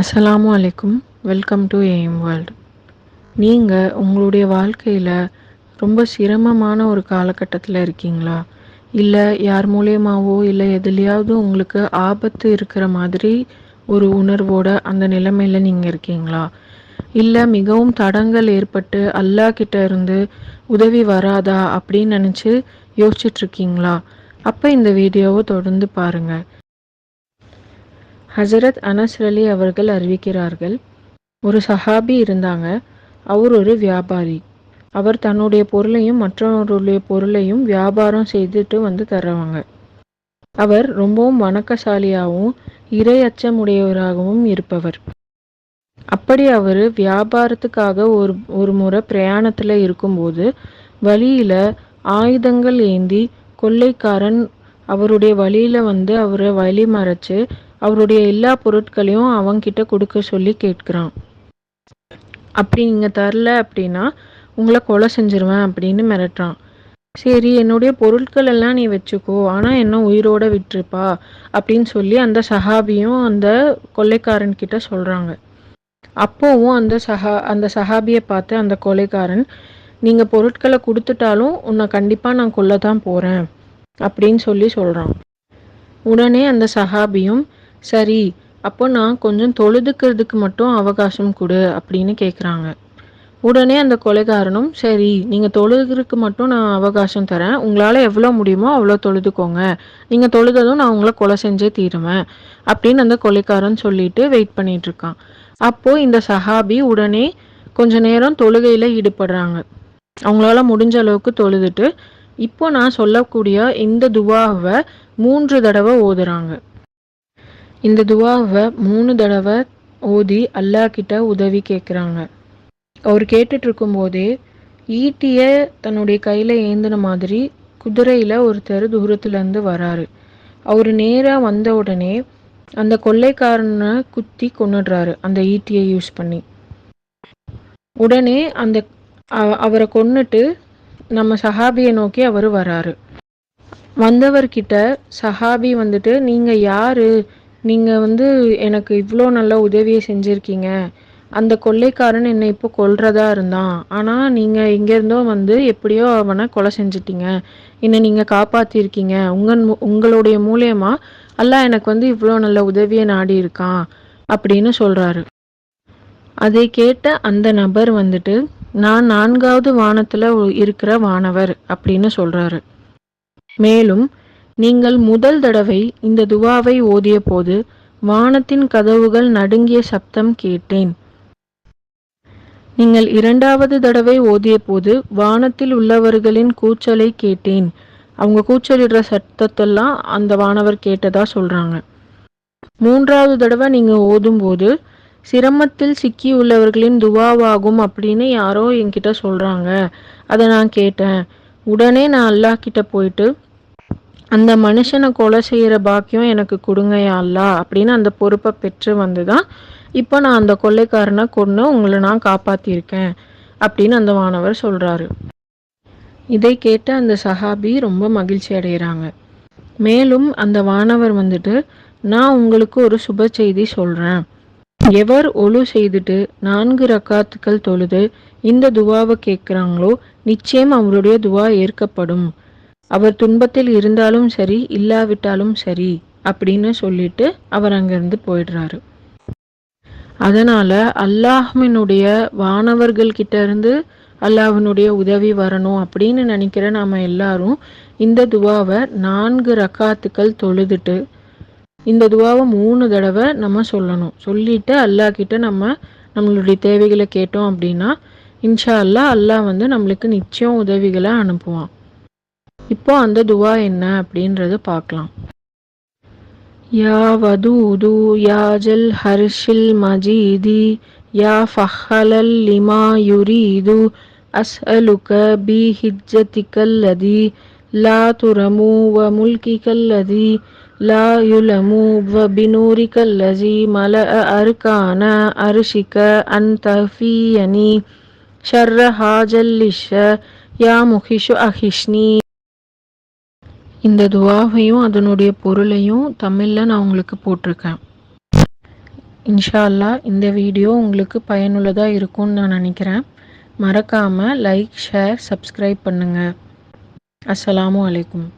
அஸ்ஸலாமு அலைக்கும். Welcome to AM world. நீங்கள் உங்களுடைய வாழ்க்கையில் ரொம்ப சிரமமான ஒரு காலகட்டத்தில் இருக்கீங்களா? இல்லை யார் மூலியமாகவோ இல்லை எதுலேயாவது உங்களுக்கு ஆபத்து இருக்கிற மாதிரி ஒரு உணர்வோட அந்த நிலைமையில் நீங்கள் இருக்கீங்களா? இல்லை மிகவும் தடங்கள் ஏற்பட்டு அல்லாஹ் கிட்ட இருந்து உதவி வராதா அப்படின்னு நினச்சி யோசிச்சுட்ருக்கீங்களா அப்போ இந்த வீடியோவை தொடர்ந்து பாருங்கள் ஹசரத் அனஸ் அலி அவர்கள் அறிவிக்கிறார்கள் ஒரு சஹாபி இருந்தாங்க அவர் ஒரு வியாபாரி. அவர் தன்னுடைய பொருளையும் மற்றவருடைய பொருளையும் வியாபாரம் செய்துட்டு வந்து தருவாங்க அவர் ரொம்பவும் வணக்கசாலியாகவும் இறை அச்சமுடையவராகவும் இருப்பவர். அப்படி அவர் வியாபாரத்துக்காக ஒரு ஒரு முறை பிரயாணத்தில் இருக்கும்போது வழியில் ஆயுதங்கள் ஏந்தி கொள்ளைக்காரன் அவருடைய வழியில் வந்து அவரை வழி மறைச்சு அவருடைய எல்லா பொருட்களையும் அவங்கிட்ட கொடுக்க சொல்லி கேட்குறான். அப்படி நீங்கள் தரல அப்படின்னா உங்களை கொலை செஞ்சிருவேன் அப்படின்னு மிரட்டுறான். சரி என்னுடைய பொருட்கள் எல்லாம் நீ வச்சுக்கோ ஆனால் என்ன உயிரோட விட்டுருப்பா? அப்படின்னு சொல்லி அந்த சஹாபியும் அந்த கொள்ளைக்காரன்கிட்ட சொல்கிறாங்க அப்போவும் அந்த சஹா அந்த சஹாபியை பார்த்து அந்த கொலைக்காரன் நீங்கள் பொருட்களை கொடுத்துட்டாலும் உன்னை கண்டிப்பாக நான் கொல்ல தான் போகிறேன் அப்படின்னு சொல்லி சொல்கிறான் உடனே அந்த சஹாபியும் சரி அப்போ நான் கொஞ்சம் தொழுதுக்கிறதுக்கு மட்டும் அவகாசம் கொடு அப்படின்னு கேட்குறாங்க உடனே அந்த கொலைகாரனும் சரி நீங்கள் தொழுதுக்கு மட்டும் நான் அவகாசம் தரேன். உங்களால் எவ்வளோ முடியுமோ அவ்வளோ தொழுதுக்கோங்க. நீங்கள் தொழுததும் நான் உங்களை கொலை செஞ்சே தீருவேன் அப்படின்னு அந்த கொலைக்காரன் சொல்லிட்டு வெயிட் பண்ணிட்டு இருக்கான். அப்போது இந்த சஹாபி உடனே கொஞ்ச நேரம் தொழுகையில் ஈடுபடுறாங்க. அவங்களால முடிஞ்ச அளவுக்கு தொழுதுட்டு இப்போ நான் சொல்லக்கூடிய இந்த துவாவை மூன்று தடவை ஓதுறாங்க. இந்த துவாவை மூணு தடவை ஓதி அல்லாஹ் கிட்ட உதவி கேட்குறாங்க அவர் கேட்டுட்டு இருக்கும்போதே ஈட்டிய தன்னுடைய கையில் ஏந்தின மாதிரி குதிரையில் ஒருத்தர் தூரத்துலேருந்து வராரு. அவர் நேராக வந்த உடனே அந்த கொள்ளைக்காரனை குத்தி கொண்டுடுறாரு அந்த ஈட்டியை யூஸ் பண்ணி. உடனே அந்த அவரை கொன்னுட்டு நம்ம சஹாபியை நோக்கி அவர் வராரு. வந்தவர்கிட்ட சஹாபி வந்துட்டு நீங்கள் யாரு? நீங்கள் வந்து எனக்கு இவ்வளோ நல்ல உதவியை செஞ்சுருக்கீங்க. அந்த கொள்ளைக்காரன் என்னை இப்போ கொல்றதா இருந்தான். ஆனால் நீங்கள் இங்கேருந்தோ வந்து எப்படியோ அவனை கொலை செஞ்சிட்டீங்க. என்னை நீங்கள் காப்பாற்றிருக்கீங்க உங்கள் உங்களுடைய மூலியமா அல்லா எனக்கு வந்து இவ்வளோ நல்ல உதவியை நாடி இருக்கான் அப்படின்னு சொல்கிறாரு அதை கேட்ட அந்த நபர் வந்துட்டு நான் நான்காவது வானத்தில் இருக்கிற வானவர் அப்படின்னு சொல்கிறாரு மேலும் நீங்கள் முதல் தடவை இந்த துவாவை ஓதிய போது வானத்தின் கதவுகள் நடுங்கிய சப்தம் கேட்டேன். நீங்கள் இரண்டாவது தடவை ஓதிய போது வானத்தில் உள்ளவர்களின் கூச்சலை கேட்டேன். அவங்க கூச்சலிடுற சத்தத்தெல்லாம் அந்த வானவர் கேட்டதா சொல்றாங்க. மூன்றாவது தடவை நீங்க ஓதும் போது சிரமத்தில் சிக்கி உள்ளவர்களின் துவாவாகும் அப்படின்னு யாரோ என்கிட்ட சொல்றாங்க. அதை நான் கேட்டேன். உடனே நான் அல்லாஹ் கிட்ட போயிட்டு அந்த மனுஷனை கொலை செய்கிற பாக்கியம் எனக்கு கொடுங்க அல்லா அப்படின்னு அந்த பொறுப்பை பெற்று வந்து தான் இப்போ நான் அந்த கொள்ளைக்காரனை கொண்டு உங்களை நான் காப்பாற்றியிருக்கேன் அப்படின்னு அந்த மாணவர் சொல்கிறாரு இதை கேட்ட அந்த சஹாபி ரொம்ப மகிழ்ச்சி அடைகிறாங்க மேலும் அந்த வானவர் வந்துட்டு நான் உங்களுக்கு ஒரு சுப செய்தி சொல்கிறேன் எவர் ஒழு செய்துட்டு நான்கு ரக்காத்துக்கள் தொழுது இந்த துவாவை கேட்குறாங்களோ நிச்சயம் அவருடைய துவா ஏற்கப்படும். அவர் துன்பத்தில் இருந்தாலும் சரி இல்லாவிட்டாலும் சரி அப்படின்னு சொல்லிட்டு அவர் அங்கிருந்து போயிடுறாரு. அதனால அல்லாஹினுடைய வானவர்கள் கிட்ட இருந்து அல்லாஹினுடைய உதவி வரணும் அப்படின்னு நினைக்கிற நாம எல்லாரும் இந்த துவாவை நான்கு ரக்காத்துக்கள் தொழுதுட்டு இந்த துவாவை மூணு தடவை நம்ம சொல்லணும். சொல்லிட்டு அல்லாஹ் கிட்ட நம்ம நம்மளுடைய தேவைகளை கேட்டோம் அப்படின்னா இன்ஷா அல்லா அல்லாஹ் வந்து நம்மளுக்கு நிச்சயம் உதவிகளை அனுப்புவான். இப்போ அந்த துவா என்ன அப்படின்றத பார்க்கலாம். யா வதூது யா ஜல் ஹர்ஷில் மஜீதி யா ஃபஹலல் லிமா யுரீது அஸ்அலுக பி ஹிஜ்ஜதிகல்லதி லா துரமு வ முல்கிகல்லதி லா யுலமு வ பினூரிகல்லதி மல அர்கான அர்ஷிக அன் தஃபியனி ஷர்ர ஹாஜல்லிஷ யா முஹிஷு அஹிஷ்னி இந்த துவாவையும் அதனுடைய பொருளையும் தமிழில் நான் உங்களுக்கு போட்டிருக்கேன். இன்ஷா அல்லாஹ் இந்த வீடியோ உங்களுக்கு பயனுள்ளதாக இருக்கும்னு நான் நினைக்கிறேன். மறக்காமல் லைக் ஷேர் சப்ஸ்கிரைப் பண்ணுங்கள் அஸ்ஸலாமு அலைக்கும்.